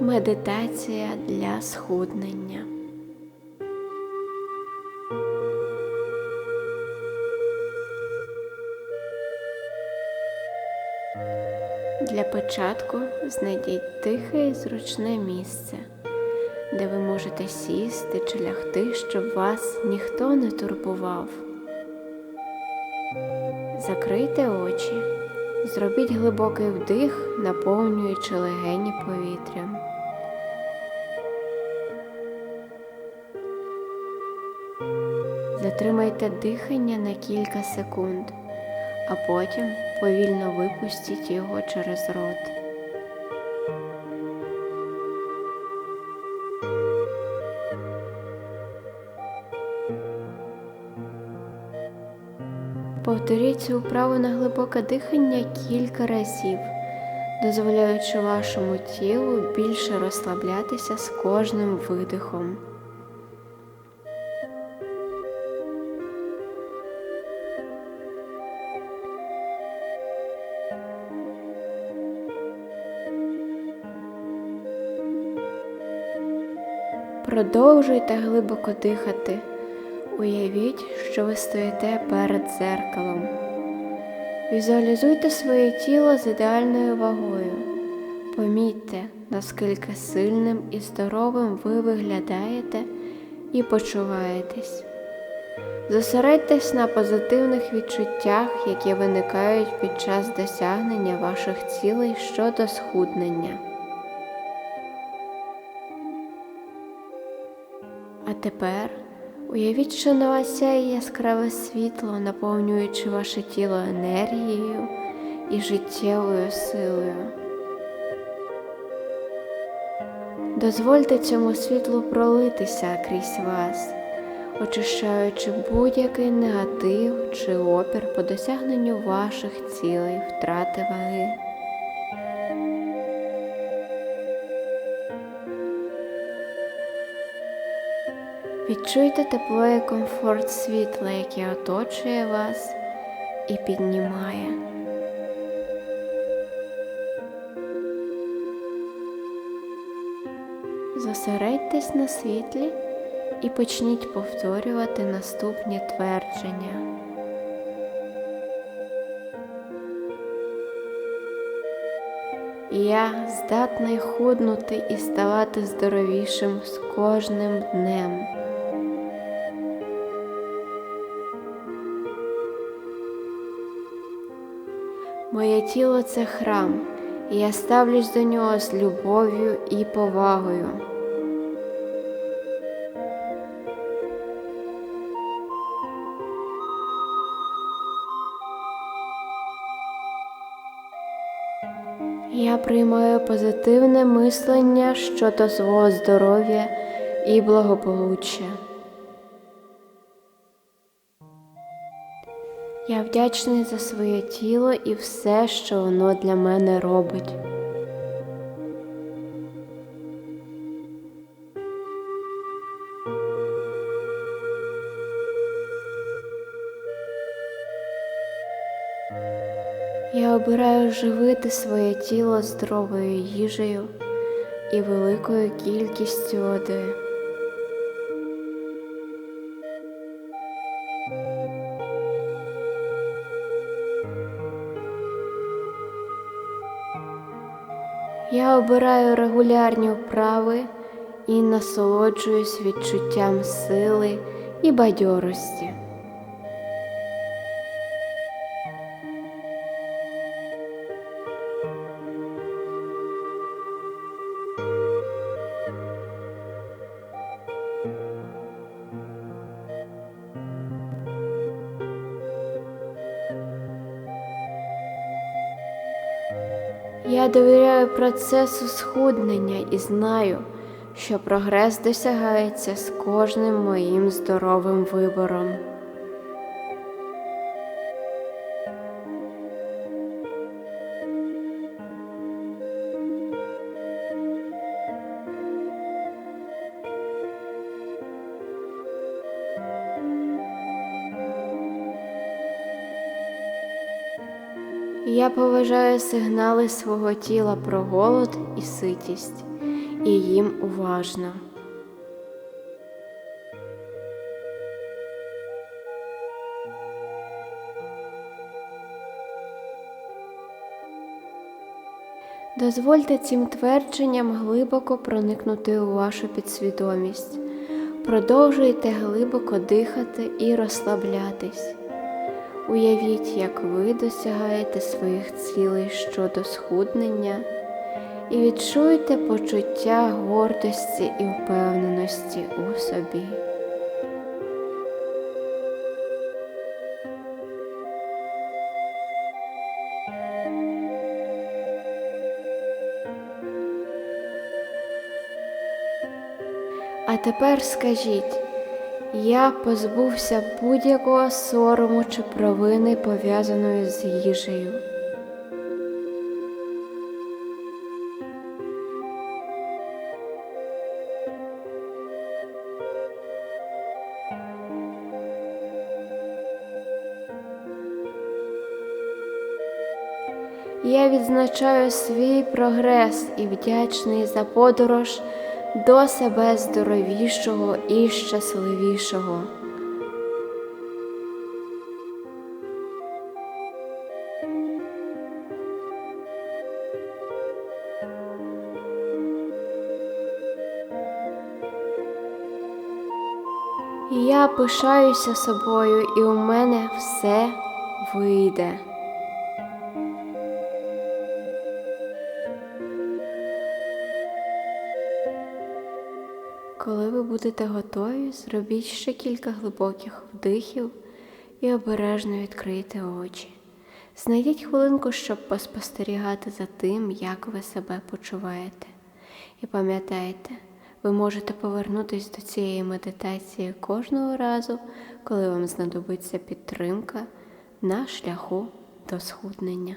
Медитація для схуднення. Для початку знайдіть тихе і зручне місце, де ви можете сісти чи лягти, щоб вас ніхто не турбував. Закрийте очі, зробіть глибокий вдих, наповнюючи легені повітрям. Затримайте дихання на кілька секунд, а потім повільно випустіть його через рот. Повторіть цю вправу на глибоке дихання кілька разів, дозволяючи вашому тілу більше розслаблятися з кожним видихом. Продовжуйте глибоко дихати. Уявіть, що ви стоїте перед дзеркалом. Візуалізуйте своє тіло з ідеальною вагою. Помітьте, наскільки сильним і здоровим ви виглядаєте і почуваєтесь. Зосередьтесь на позитивних відчуттях, які виникають під час досягнення ваших цілей щодо схуднення. А тепер уявіть, що на вас сяє яскраве світло, наповнюючи ваше тіло енергією і життєвою силою. Дозвольте цьому світлу пролитися крізь вас, очищаючи будь-який негатив чи опір по досягненню ваших цілей, втрати ваги. Відчуйте тепло і комфорт світла, яке оточує вас і піднімає. Зосередьтесь на світлі і почніть повторювати наступні твердження. Я здатний худнути і ставати здоровішим з кожним днем. Моє тіло це храм, і я ставлюсь до нього з любов'ю і повагою. Я приймаю позитивне мислення щодо свого здоров'я і благополуччя. Я вдячний за своє тіло і все, що воно для мене робить. Я обираю живити своє тіло здоровою їжею і великою кількістю води. Обираю регулярні вправи і насолоджуюсь відчуттям сили і бадьорості. Я довіряю процесу схуднення і знаю, що прогрес досягається з кожним моїм здоровим вибором. Я поважаю сигнали свого тіла про голод і ситість, і їм уважно. Дозвольте цим твердженням глибоко проникнути у вашу підсвідомість. Продовжуйте глибоко дихати і розслаблятись. Уявіть, як ви досягаєте своїх цілей щодо схуднення і відчуйте почуття гордості і впевненості у собі. А тепер скажіть, я позбувся будь-якого сорому чи провини, пов'язаної з їжею. Я відзначаю свій прогрес і вдячний за подорож до себе здоровішого і щасливішого. Я пишаюся собою, і у мене все вийде. Коли ви будете готові, зробіть ще кілька глибоких вдихів і обережно відкрийте очі. Знайдіть хвилинку, щоб поспостерігати за тим, як ви себе почуваєте. І пам'ятайте, ви можете повернутися до цієї медитації кожного разу, коли вам знадобиться підтримка на шляху до схуднення.